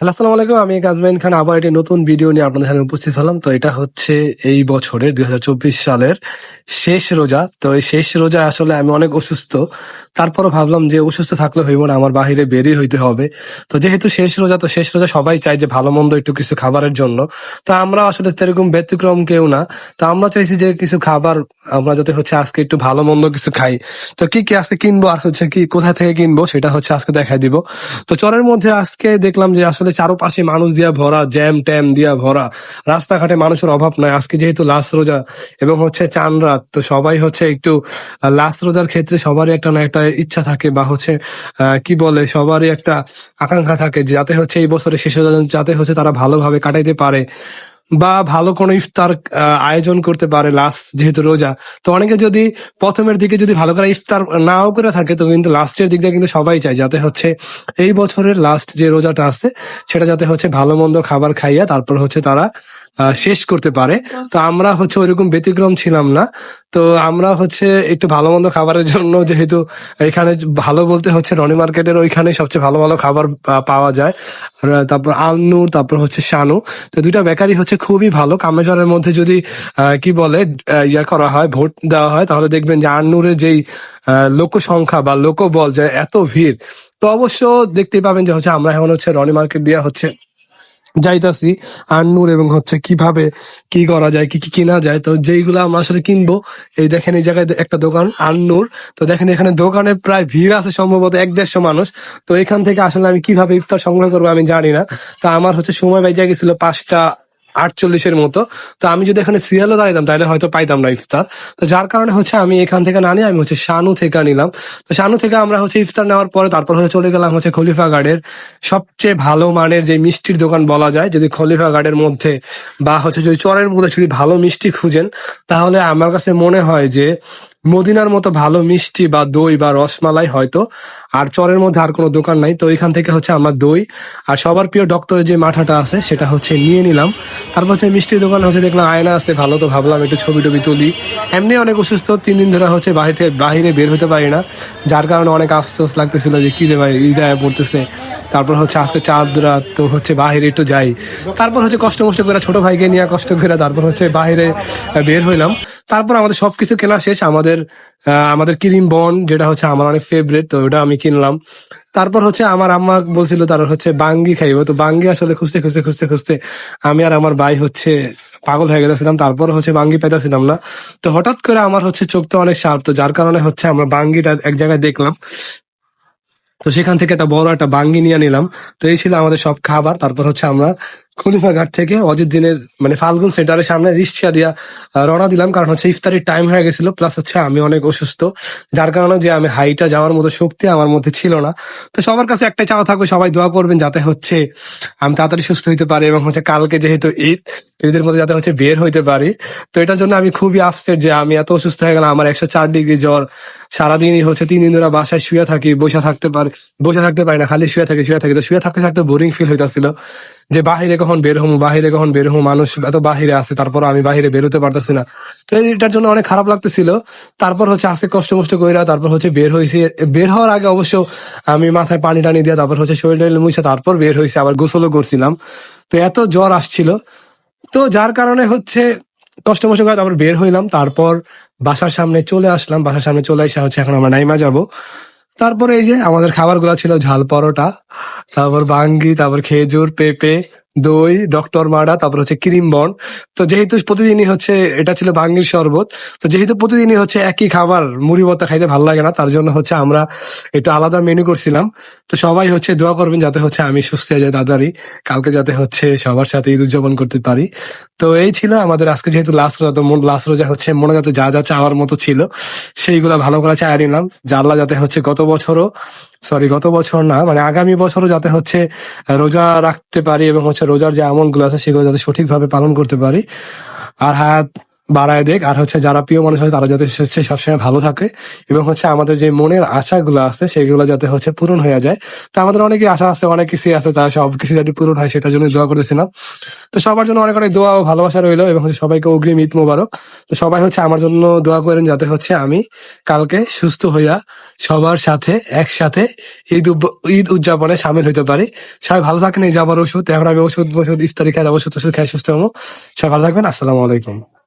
Hello, আসসালামু আলাইকুম। আমি কাজমাইন খান। আবার একটি নতুন ভিডিও নিয়ে আপনাদের সামনে উপস্থিত হলাম। তো এটা হচ্ছে এই বছরের দুই সালের শেষ রোজা। তো এই শেষ রোজা আসলে আমি অনেক অসুস্থ। তারপরও ভাবলাম যে অসুস্থ থাকলে হইব না, আমার বাহিরে বেরিয়ে হইতে হবে। তো যেহেতু শেষ রোজা, তো শেষ রোজা সবাই চাই যে ভালো মন্দ একটু কিছু খাবারের জন্য। তো আমরা আসলে সেরকম ব্যতিক্রম কেউ না। তো আমরা চাইছি যে কিছু খাবার, আমরা যাতে হচ্ছে আজকে একটু ভালো মন্দ কিছু খাই। তো কি কি আজকে কিনবো আর হচ্ছে কি কোথা থেকে কিনবো, সেটা হচ্ছে আজকে দেখাই দিব। তো চরের মধ্যে আজকে দেখলাম যে আসলে চারপাশে মানুষ দিয়া ভরা, জ্যাম ট্যাম দিয়া ভরা। রাস্তাঘাটে মানুষের অভাব নাই। আজকে যেহেতু লাস্ট রোজা এবং হচ্ছে চান রাত, তো সবাই হচ্ছে একটু লাস্ট রোজার ক্ষেত্রে সবারই একটা না একটা ইচ্ছা থাকে বা হচ্ছে কি বলে, সবারই একটা আকাঙ্ক্ষা থাকে যাতে হচ্ছে এই বছরের শেষ যাতে হচ্ছে তারা ভালোভাবে কাটাইতে পারে। বা ভালো কোনো ইফতার আয়োজন করতে পারে লাস্ট যেহেতু রোজা। তো অনেকে যদি প্রথমের দিকে যদি ভালো করে ইফতার নাও করে থাকে, তো কিন্তু লাস্টের দিক দিয়ে কিন্তু সবাই চায় যাতে হচ্ছে এই বছরের লাস্ট যে রোজাটা আছে, সেটা যাতে হচ্ছে ভালো মন্দ খাবার খাইয়া তারপর হচ্ছে তারা শেষ করতে পারে। তো আমরা হচ্ছে ওইরকম ব্যতিক্রম ছিলাম না। তো আমরা হচ্ছে একটু ভালো মন্দ খাবারের জন্য যেহেতু এখানে ভালো বলতে হচ্ছে রনি মার্কেটের ওইখানে সবচেয়ে ভালো ভালো খাবার পাওয়া যায়। তারপর আলনুর, তারপর হচ্ছে শানু। তো দুইটা বেকারি হচ্ছে খুবই ভালো। কামেশ্বরের মধ্যে যদি কি বলে ইয়া করা হয়, ভোট দেওয়া হয়, তাহলে দেখবেন যে আন্নুরের যেই লোক সংখ্যা বা লোকবল যে এত ভিড়, তো অবশ্য দেখতেই পাবেন যে হচ্ছে আমরা এখন হচ্ছে রনি মার্কেট দিয়ে হচ্ছে যাইতাছি আন্নুর এবং হচ্ছে কীভাবে কি করা যায়, কি কি কিনা যায়, তো যেইগুলো আমরা আসলে কিনবো, এই দেখেন এই জায়গায় একটা দোকান আন্নুর তো দেখেন এখানে দোকানে প্রায় ভিড় আছে সম্ভবত এক দেড়শো মানুষ। তো এখান থেকে আসলে আমি কীভাবে ইফতার সংগ্রহ করব আমি জানি না। তো আমার হচ্ছে সময় বেজে গেছিল পাঁচটা আটচল্লিশের মতো। তো আমি যদি এখানে সিরিয়ালও দাঁড়াতাম তাহলে হয়তো পাইতাম না ইফতার। তো যার কারণে হচ্ছে আমি এখান থেকে না নিয়ে আমি হচ্ছে শানু থেকে নিলাম। তো শানু থেকে আমরা হচ্ছে ইফতার নেওয়ার পরে তারপর হচ্ছে চলে গেলাম হচ্ছে খলিফা গার্ডের সবচেয়ে ভালো মানের যে মিষ্টির দোকান বলা যায়। যদি খলিফা গার্ডের মধ্যে বা হচ্ছে যদি চরের মধ্যে যদি ভালো মিষ্টি খুঁজেন, তাহলে আমার কাছে মনে হয় যে মদিনার মতো ভালো মিষ্টি বা দই বা রসমালাই হয়তো আর চরের মধ্যে আর কোনো দোকান নাই। তো এখান থেকে হচ্ছে আমার দই। আর সবার প্রিয় ডক্টরের যে মাঠাটা আছে সেটা হচ্ছে নিয়ে নিলাম। তারপর হচ্ছে মিষ্টির দোকান হচ্ছে দেখলাম আয়না আছে ভালো তো ভাবলাম একটু ছবি টবি তুলি। এমনি অনেক অসুস্থ তিন দিন ধরে হচ্ছে বাইরে বাহিরে বের হতে পারি না। যার কারণে অনেক আফসোস লাগতেছিল যে কি রে ভাই ঈদায় পড়তেছে। তারপর হচ্ছে আজকে চাঁদ রাত তো হচ্ছে বাইরে একটু যাই। তারপর হচ্ছে কষ্ট মষ্ট করে ছোট ভাইকে নিয়ে কষ্ট করে তারপর হচ্ছে আহ, বের হইলাম। তারপর আমাদের সবকিছু কেনা শেষ। আমাদের আমাদের ক্রিম বন, যেটা হচ্ছে আমার অনেক ফেভারিট তো ওটা আমি কিনলাম। তারপর হচ্ছে আমার আম্মা বলছিল তার হচ্ছে বাঙ্গি খাইবো। তো বাঙ্গি আসলে খুঁজতে খুঁজতে খুঁজতে খুঁজতে আমি আর আমার ভাই হচ্ছে পাগল হয়ে গেছিলাম। তারপর হচ্ছে বাঙ্গি পেতেছিলাম না। তো হঠাৎ করে আমার হচ্ছে চোখটা অনেক শার্প তো যার কারণে হচ্ছে আমরা বাঙ্গিটা এক জায়গায় দেখলাম। তো সেখান থেকে একটা বড় একটা বাঙ্গি নিয়ে নিলাম। তো এই ছিল আমাদের সব খাবার। তারপর হচ্ছে আমরা খলিফা ঘাট থেকে অজিত দিনের মানে ফাল্গুন সেন্টারের সামনে রিক্সা দিয়া রওনা দিলাম। কারণ হচ্ছে ইফতারির টাইম হয়ে গেছিল। প্লাস হচ্ছে আমি অনেক অসুস্থ। যার কারণে যে আমি হাইটা যাওয়ার মতো শক্তি আমার মধ্যে ছিল না। তো সবার কাছে একটাই চাওয়া থাকবে সবাই দোয়া করবেন যাতে হচ্ছে আমি তাড়াতাড়ি সুস্থ হইতে পারি এবং হচ্ছে কালকে যেহেতু ঈদ, ঈদের মধ্যে যাতে হচ্ছে বের হইতে পারি। তো এটার জন্য আমি খুবই আপসেট যে আমি এত অসুস্থ হয়ে গেলাম। আমার একশো চার ডিগ্রি জ্বর সারাদিনই হচ্ছে তিন দিন ধরে বাসায় শুয়ে থাকি, বসে থাকতে পারি, বসে থাকতে পারি না, খালি শুয়ে থাকি শুয়ে থাকি। তো শুয়ে থাকতে থাকতে বোরিং ফিল হইতাছিল। যে বাহিরে কখন বের হব বাহিরে কখন বের হব মানুষ এত বাহিরে আছে তারপর আমি বাহিরে বেরোতে পারতেছি না। তো এটার জন্য অনেক খারাপ লাগতেছিল। তারপর হচ্ছে আস্তে কষ্ট মষ্ট কইরা তারপর হচ্ছে বের হয়েছি বের হওয়ার আগে অবশ্য আমি মাথায় পানি টানি দিয়ে তারপর হচ্ছে শরীর টরীর মুছে তারপর বের হয়েছে আবার গোসলও করছিলাম। তো এত জ্বর আসছিল। তো যার কারণে হচ্ছে কষ্ট মষ্ট করে তারপর বের হইলাম। তারপর বাসার সামনে চলে আসলাম। বাসার সামনে চলে এসে হচ্ছে এখন আমরা নাইমা যাব। তারপরে এই যে আমাদের খাবারগুলো ছিল ঝাল পরোটা তারপর বাঙ্গি তারপর খেজুর পেঁপে দই, ডক্টর মাডা তারপর হচ্ছে ক্রিম বন। তো যেহেতু প্রতিদিনই হচ্ছে, এটা ছিল ভাঙ্গির শরবত, তো যেহেতু প্রতিদিনই হচ্ছে একই খাবার মুড়ি ভর্তা খাইতে ভালো লাগে না, তার জন্য হচ্ছে আমরা একটু আলাদা মেনু করছিলাম। তো সবাই হচ্ছে দোয়া করবেন যাতে হচ্ছে আমি সুস্থ হয়ে যাই তাড়াতাড়ি কালকে যাতে হচ্ছে সবার সাথে ঈদ উদযাপন করতে পারি। তো এই ছিল আমাদের আজকে যেহেতু লাস্ট রোজা, তো লাস্ট রোজা হচ্ছে মনে যাতে যা যা চাওয়ার মতো ছিল, সেইগুলা ভালো করে চাই নিলাম। জানলা যাতে হচ্ছে গত বছরও সরি গত বছর না মানে আগামী বছরও যাতে হচ্ছে রোজা রাখতে পারি এবং হচ্ছে রোজার যে আমলগুলো আছে সেগুলো যাতে সঠিকভাবে পালন করতে পারি। আর হ্যাঁ বাড়ায় দেখ। আর হচ্ছে যারা প্রিয় মানুষ আছে, তারা যাতে হচ্ছে সবসময় ভালো থাকে। এবং হচ্ছে আমাদের যে মনের আশাগুলো আছে, সেগুলো যাতে হচ্ছে পূরণ হয়ে যায়। তো আমাদের অনেকই আশা আছে, অনেক কিছুই আছে, তা সব কিছু যাতে পূরণ হয়, সেটার জন্য দোয়া করতেছিলাম। তো সবার জন্য অনেক অনেক দোয়া ও ভালোবাসা রইল এবং হচ্ছে সবাইকে অগ্রিম ঈদ মোবারক। তো সবাই হচ্ছে আমার জন্য দোয়া করেন যাতে হচ্ছে আমি কালকে সুস্থ হইয়া সবার সাথে, একসাথে ঈদ ঈদ উদযাপনে সামিল হইতে পারি। সবাই ভালো থাকেন, এই যে আমার ওষুধ, এখন আমি ওষুধ ওষুধ, ইফতারি খাই ওষুধ ওষুধ খাই, সুস্থ হব। সবাই ভালো থাকবেন, আসসালামু আলাইকুম।